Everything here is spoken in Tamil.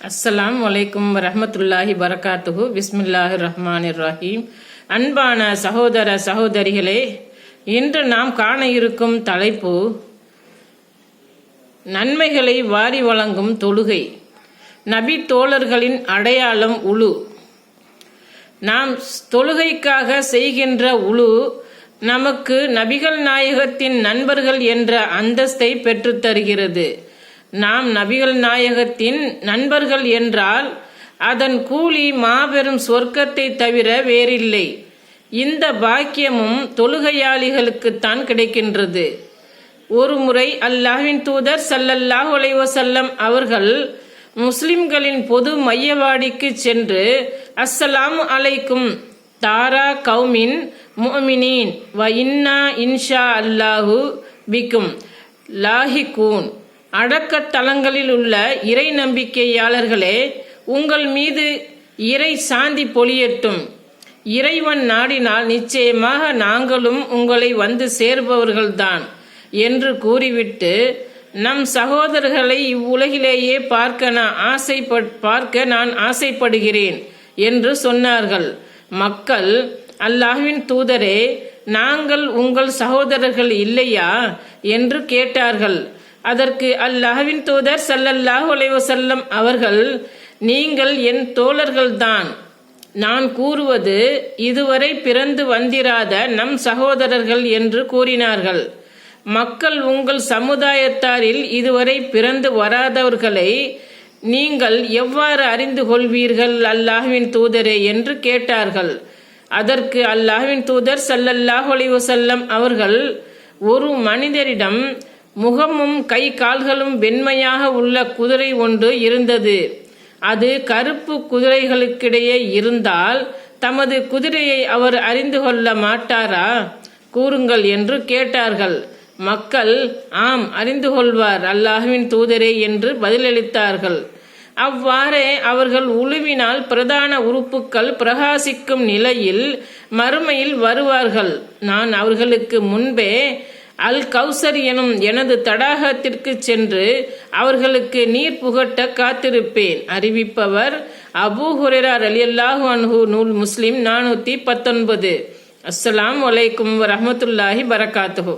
அஸ்ஸலாம் வலைக்கும் ரஹமத்துல்லாஹி வரகாத்துஹு பிஸ்மில்லாஹி ரஹ்மான் ரஹீம் அன்பான சகோதர சகோதரிகளே இன்று நாம் காண இருக்கும் தலைப்பு நன்மைகளை வாரி வழங்கும் தொழுகை. நபி தோழர்களின் அடையாளம் உழு நாம் தொழுகைக்காக செய்கின்ற உழு நமக்கு நபிகள் நாயகத்தின் நண்பர்கள் என்ற அந்தஸ்தை பெற்றுத் தருகிறது நாம் நபிகள் நாயகத்தின் நண்பர்கள் என்றால் அதன் கூலி மாபெரும் சொர்க்கத்தை தவிர வேறில்லை. இந்த பாக்கியமும் தொழுகையாளிகளுக்குத்தான் கிடைக்கின்றது. ஒரு முறை அல்லாஹ்வின் தூதர் சல்லல்லாஹு அலைஹி அவர்கள் முஸ்லிம்களின் பொது மையவாடிக்கு சென்று அஸ்ஸலாமு அலைக்கும் தாரா கௌமின் முஅமினீன் வ இன்னா இன்ஷா அல்லாஹு பிக்கும் லாஹிகூன் அடக்கத்தலங்களில் உள்ள இறை நம்பிக்கையாளர்களே உங்கள் மீது இறை சாந்தி பொலியட்டும் இறைவன் நாடினால் நிச்சயமாக நாங்களும் உங்களை வந்து சேர்பவர்கள்தான் என்று கூறிவிட்டு நம் சகோதரர்களை இவ்வுலகிலேயே பார்க்க நான் ஆசைப்பட் பார்க்க நான் ஆசைப்படுகிறேன் என்று சொன்னார்கள். மக்கள் அல்லாஹ்வின் தூதரே நாங்கள் உங்கள் சகோதரர்கள் இல்லையா? என்று கேட்டார்கள். அதற்கு அல்லாஹ்வின் தூதர் சல்லல்லாஹு அலைஹி செல்லம் அவர்கள் நீங்கள் என் தோழர்கள்தான் நான் கூறுவது இதுவரை பிறந்து வந்திராத நம் சகோதரர்கள் என்று கூறினார்கள். மக்கள் உங்கள் சமுதாயத்தாரில் இதுவரை பிறந்து வராதவர்களை நீங்கள் எவ்வாறு அறிந்து கொள்வீர்கள்? அல்லாஹ்வின் தூதரே என்று கேட்டார்கள். அதற்கு அல்லாஹ்வின் தூதர் சல்லல்லாஹு அலைஹி செல்லம் அவர்கள் ஒரு மனிதரிடம் முகமும் கை கால்களும் வெண்மையாக உள்ள குதிரை ஒன்று இருந்தது. அது கருப்பு குதிரைகளுக்கிடையே இருந்தால் தமது குதிரையை அவர் அறிந்து கொள்ள மாட்டாரா? கூறுங்கள் என்று கேட்டார்கள். மக்கள் ஆம் அறிந்து கொள்வார் அல்லாஹுவின் தூதரே என்று பதிலளித்தார்கள். அவ்வாறே அவர்கள் உழுவினால் பிரதான உறுப்புக்கள் பிரகாசிக்கும் நிலையில் மறுமையில் வருவார்கள். நான் அவர்களுக்கு முன்பே அல் கௌசர் எனும் எனது தடாகத்திற்கு சென்று அவர்களுக்கு நீர் புகட்ட காத்திருப்பேன். அறிவிப்பவர் அபூ ஹுரேரா அலியல்லாஹு அன்ஹு நூல் முஸ்லிம் நானூற்றி பத்தொன்பது. அஸ்ஸலாம் வலைக்கும் வரமத்துல்லாஹி வரகாத்துஹு